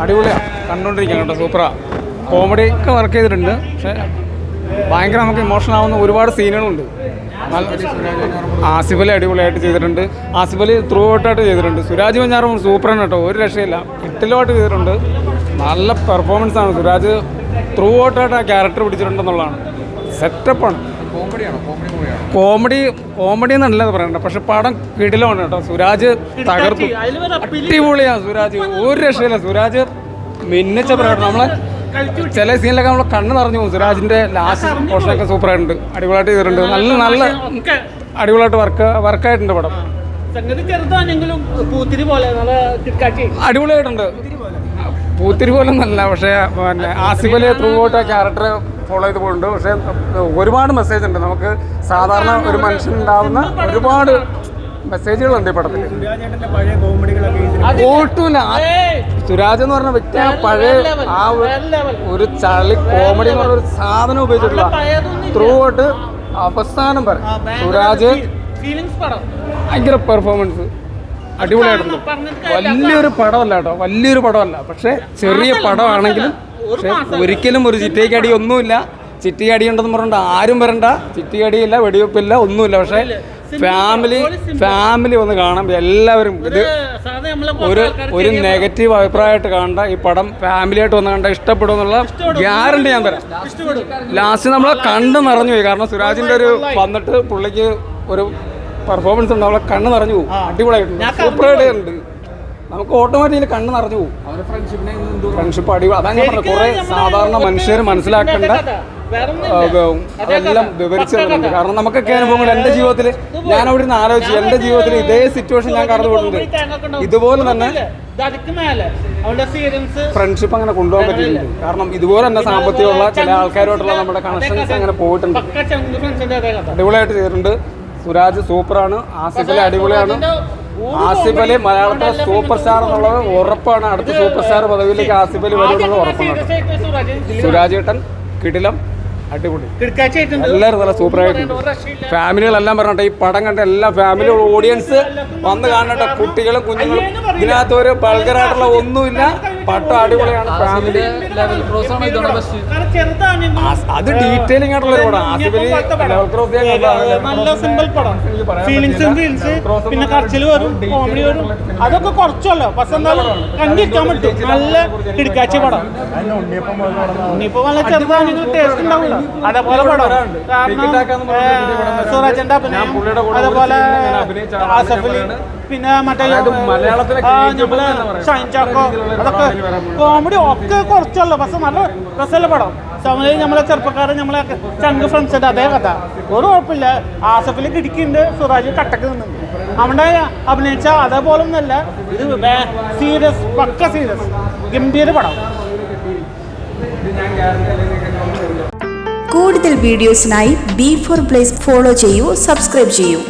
അടിപൊളിയാണ് കണ്ടുകൊണ്ടിരിക്കുകയാണ് കേട്ടോ സൂപ്പറാ. കോമഡി ഒക്കെ വർക്ക് ചെയ്തിട്ടുണ്ട് പക്ഷേ ഭയങ്കര നമുക്ക് ഇമോഷണൽ ആവുന്ന ഒരുപാട് സീനുകളുണ്ട് ആസിഫ് അലി അടിപൊളിയായിട്ട് ചെയ്തിട്ടുണ്ട്. ആസിഫ് അലി ത്രൂ ഔട്ടായിട്ട് ചെയ്തിട്ടുണ്ട്. സുരാജ് മഞ്ഞാറും സൂപ്പറാണ് കേട്ടോ ഒരു രക്ഷയില്ല. കിട്ടിലോട്ട് ചെയ്തിട്ടുണ്ട്. നല്ല പെർഫോമൻസ് ആണ് സുരാജ്. ത്രൂ ഔട്ടായിട്ട് ആ ക്യാരക്ടർ പിടിച്ചിട്ടുണ്ടെന്നുള്ളതാണ്. സെറ്റപ്പാണ് കോമഡി കോമഡി എന്നല്ല പറയണ്ട. പക്ഷെ പടം കിടിലമാണ് കേട്ടോ. സുരാജ് തകർത്തു. അടിപൊളിയാണ് സുരാജ്. ഒരു രക്ഷയില്ല. സുരാജ് മിന്നിച്ച പ്രകടനം. നമ്മളെ ചില സീനിലൊക്കെ നമ്മളെ കണ്ണ് നിറഞ്ഞു പോകും. സുരാജിന്റെ ലാസ്റ്റ് പോർഷനൊക്കെ സൂപ്പറായിട്ടുണ്ട്. അടിപൊളിയായിട്ട് ചെയ്തിട്ടുണ്ട്. നല്ല നല്ല അടിപൊളിയായിട്ട് വർക്ക് വർക്കായിട്ടുണ്ട് പടം. അടിപൊളിയായിട്ടുണ്ട്. പൂത്തിരി പോലെ നല്ല പക്ഷേ പിന്നെ ആസിഫ് അലി ത്രൂ ഔട്ട് ആ ക്യാരക്ടർ ഫോളോ ചെയ്ത് പോകുന്നുണ്ട് പക്ഷേ ഒരുപാട് മെസ്സേജ് ഉണ്ട്. നമുക്ക് സാധാരണ ഒരു മനുഷ്യനുണ്ടാവുന്ന ഒരുപാട് മെസ്സേജുകളുണ്ട് ഈ പടത്തിൽ ആ- സുരാജ് എന്ന് പറഞ്ഞ വ്യക്തി ആ പഴയ ആ ഒരു- ചളി കോമഡി എന്ന് പറഞ്ഞ ഒരു സാധനം ഉപയോഗിച്ചിട്ടില്ല ത്രൂ ഔട്ട് അവസാനം പറയാം സുരാജ് ഭയങ്കര പെർഫോമൻസ് അടിപൊളിയായിട്ടുണ്ട്. വലിയൊരു പടമല്ല കേട്ടോ. വലിയൊരു പടമല്ല. പക്ഷേ ചെറിയ പടമാണെങ്കിലും പക്ഷേ ഒരിക്കലും ഒരു ചിറ്റയ്ക്കടി ഒന്നുമില്ല. ചിറ്റിയടി ഉണ്ടെന്ന് പറഞ്ഞിട്ട് ആരും വരണ്ട. ചിറ്റി അടിയില്ല വെടിവെപ്പില്ല ഒന്നുമില്ല. പക്ഷേ ഫാമിലി ഫാമിലി ഒന്ന് കാണാം. എല്ലാവരും ഇത് ഒരു ഒരു നെഗറ്റീവ് അഭിപ്രായമായിട്ട് കാണണ്ട. ഈ പടം ഫാമിലിയായിട്ട് വന്ന് കണ്ട ഇഷ്ടപ്പെടും എന്നുള്ള ഗ്യാരണ്ടി ഞാൻ തരാം. ലാസ്റ്റ് നമ്മളെ കണ്ടു നിറഞ്ഞു പോയി. കാരണം സുരാജിന്റെ ഒരു വന്നിട്ട് പുള്ളിക്ക് ഒരു പെർഫോമൻസ് ഉണ്ട്. അവളെ കണ്ണ് നിറഞ്ഞു പോകും. അടിപൊളിയായിട്ടുണ്ട്. സൂപ്പറായിട്ടുണ്ട് നമുക്ക് ഓട്ടോമാറ്റിക്കലി കണ്ണ് നിറഞ്ഞു പോകും. ഫ്രണ്ട്ഷിപ്പ് അടിപൊളി. അതാണ് ഞാൻ പറഞ്ഞത്. കുറെ സാധാരണ മനുഷ്യർ മനസ്സിലാക്കേണ്ട അതെല്ലാം വിവരിച്ചു തരുന്നുണ്ട് കാരണം നമുക്കൊക്കെ അനുഭവങ്ങൾ എന്റെ ജീവിതത്തിൽ ഞാൻ അവിടെ നിന്ന് ആലോചിച്ചു. എന്റെ ജീവിതത്തിൽ ഇതേ സിറ്റുവേഷൻ ഞാൻ കടന്നു പോയിട്ടുണ്ട്. ഇതുപോലെ തന്നെ ഫ്രണ്ട്ഷിപ്പ് അങ്ങനെ കൊണ്ടുപോകാൻ പറ്റിയിട്ടുണ്ട്. കാരണം ഇതുപോലെ തന്നെ സാമ്പത്തികമുള്ള ചില ആൾക്കാരുമായിട്ടുള്ള നമ്മുടെ കണക്ഷൻസ് അങ്ങനെ പോയിട്ടുണ്ട്. അടിപൊളിയായിട്ട് ചെയ്തിട്ടുണ്ട്. സുരാജ് സൂപ്പറാണ്. ആസിഫ് അലി അടിപൊളിയാണ്. ആസിഫ് അലി മലയാളത്തിലെ സൂപ്പർ സ്റ്റാർ എന്നുള്ളത് ഉറപ്പാണ്. അടുത്ത സൂപ്പർ സ്റ്റാർ പദവിയിലേക്ക് ആസിഫ് അലി വരുമെന്നുള്ളത് ഉറപ്പാണ് സുരാജ് ഏട്ടൻ കിടിലം അടിപൊളി. എല്ലാവരും നല്ല സൂപ്പറായിട്ടുണ്ട് ഫാമിലികളെല്ലാം പറഞ്ഞിട്ട് ഈ പടം കണ്ട എല്ലാ ഫാമിലി ഓഡിയൻസ് വന്ന് കാണട്ടെ. കുട്ടികളും കുഞ്ഞുങ്ങളും ഇതിനകത്ത് ഒരു ബൾഗറായിട്ടുള്ള ഒന്നുമില്ല. പട്ടം അടിപൊളിയാണ് ഫാമിലി ലെവൽ ചെറുതാണെങ്കിലും അത് ഡീറ്റെയിലിംഗ് ആയിട്ടുള്ള ഒരു പടം. ആസിഫ് അലി ലെവൽ ക്രോസ് നല്ല സിമ്പിൾ പടം. ഫീലിങ്സും ഫീൽസ് പിന്നെ കറച്ചിൽ വരും കോമഡി വരും. അതൊക്കെ കുറച്ചല്ലോ പക്ഷെ എന്നാലും കണ്ടിരിക്കാൻ പറ്റും. നല്ല കിടക്കാച്ചി പടം. ഉണ്ണിയപ്പം നല്ല ചെറുതാണെങ്കിൽ ടേസ്റ്റ് ഉണ്ടാവില്ല. അതേപോലെ പടം. കാരണം സൂരജന്റെ അഭിനയം കൂടെ അതേപോലെ ഒരു പിന്നെ മറ്റേ നമ്മൾ ഷൈൻ ചാക്കോ അതൊക്കെ. കോമഡി ഒക്കെ കുറച്ചല്ലോ പക്ഷെ നല്ല രസമല്ല പടം. സമയം നമ്മളെ ചെറുപ്പക്കാരെ നമ്മളെ ചങ്ക് ഫ്രണ്ട്സ് ഉണ്ട്. അതേ കഥ. ഒരു കുഴപ്പമില്ല. ആസഫിൽ കിടിക്കുന്നുണ്ട് സുറാജ് കട്ടക്ക് നിന്നുണ്ട് അവിടെ അഭിനയിച്ച അതേപോലെ ഒന്നല്ല. ഇത് സീരിയസ് പക്ക സീരിയസ്. ഗംഭീര പടം. കൂടുതൽ വീഡിയോസിനായി ബി ഫോർ പ്ലേസ് ഫോളോ ചെയ്യൂ സബ്സ്ക്രൈബ് ചെയ്യൂ.